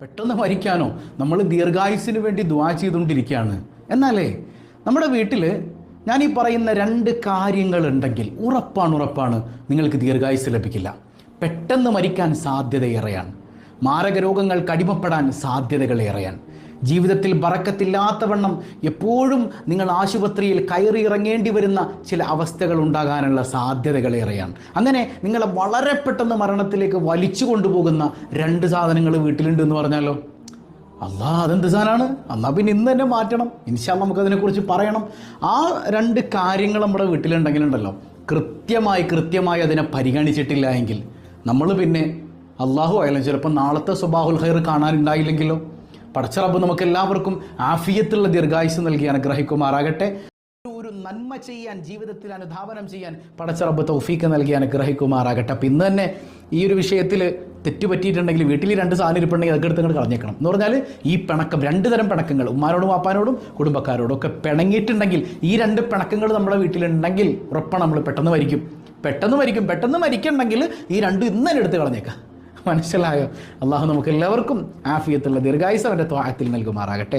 പെട്ടെന്ന് മരിക്കാനോ നമ്മൾ ദീർഘായുസിന് വേണ്ടി ദ്വാ ചെയ്തുകൊണ്ടിരിക്കുകയാണ്. എന്നാലേ നമ്മുടെ വീട്ടിൽ ഞാൻ ഈ പറയുന്ന രണ്ട് കാര്യങ്ങളുണ്ടെങ്കിൽ ഉറപ്പാണ് ഉറപ്പാണ് നിങ്ങൾക്ക് ദീർഘായുസ് ലഭിക്കില്ല. പെട്ടെന്ന് മരിക്കാൻ സാധ്യതയേറെയാണ്. മാരക രോഗങ്ങൾക്ക് അടിമപ്പെടാൻ സാധ്യതകളേറെയാണ്. ജീവിതത്തിൽ ബറക്കത്തില്ലാത്തവണ്ണം എപ്പോഴും നിങ്ങൾ ആശുപത്രിയിൽ കയറി ഇറങ്ങേണ്ടി വരുന്ന ചില അവസ്ഥകൾ ഉണ്ടാകാനുള്ള സാധ്യതകളേറെയാണ് അങ്ങനെ നിങ്ങളെ വളരെ പെട്ടെന്ന് മരണത്തിലേക്ക് വലിച്ചു കൊണ്ടുപോകുന്ന രണ്ട് സാധനങ്ങൾ വീട്ടിലുണ്ട് എന്ന് പറഞ്ഞാലോ? അല്ലാ അതെന്ത് സാധനമാണ് എന്നാൽ പിന്നെ ഇന്ന് തന്നെ മാറ്റണം. ഇൻഷാ നമുക്കതിനെക്കുറിച്ച് പറയണം. ആ രണ്ട് കാര്യങ്ങൾ നമ്മുടെ വീട്ടിലുണ്ടെങ്കിലുണ്ടല്ലോ. കൃത്യമായി കൃത്യമായി അതിനെ പരിഗണിച്ചിട്ടില്ല എങ്കിൽ നമ്മൾ പിന്നെ അള്ളാഹു ആയാലും ചിലപ്പോൾ നാളത്തെ സുബാഹുൽ ഹൈർ കാണാനുണ്ടായില്ലെങ്കിലോ? പടച്ചറബ് നമുക്ക് എല്ലാവർക്കും ആഫിയത്തുള്ള ദീർഘായുസ് നൽകി അനുഗ്രഹിക്കുമാറാകട്ടെ. ഒരു നന്മ ചെയ്യാൻ ജീവിതത്തിൽ അനുധാവനം ചെയ്യാൻ പടച്ചറബ് തൗഫീക്ക് നൽകി അനുഗ്രഹിക്കുമാറാകട്ടെ. അപ്പം ഇന്ന് തന്നെ ഈ ഒരു വിഷയത്തിൽ തെറ്റുപറ്റിയിട്ടുണ്ടെങ്കിൽ വീട്ടിൽ രണ്ട് സാധനം ഇരിപ്പുണ്ടെങ്കിൽ അതൊക്കെ എടുത്ത് കളഞ്ഞേക്കണം. എന്ന് പറഞ്ഞാൽ ഈ പിണക്കം രണ്ട് തരം പിണക്കങ്ങൾ ഉമ്മാനോടും വാപ്പാനോടും കുടുംബക്കാരോടും ഒക്കെ പിണങ്ങിയിട്ടുണ്ടെങ്കിൽ ഈ രണ്ട് പിണക്കങ്ങൾ നമ്മുടെ വീട്ടിലുണ്ടെങ്കിൽ ഉറപ്പാണ് നമ്മൾ പെട്ടെന്ന് മരിക്കും. പെട്ടെന്ന് മരിക്കും പെട്ടെന്ന് മരിക്കണമെങ്കിൽ ഈ രണ്ടും ഇന്ന് തന്നെ എടുത്ത് കളഞ്ഞേക്കാം. മനസ്സിലായോ? അള്ളാഹു നമുക്ക് എല്ലാവർക്കും ആഫിയത്തുള്ള ദീർഘായുസ് അവന്റെ ത്വാഹത്തിൽ നൽകുമാറാകട്ടെ.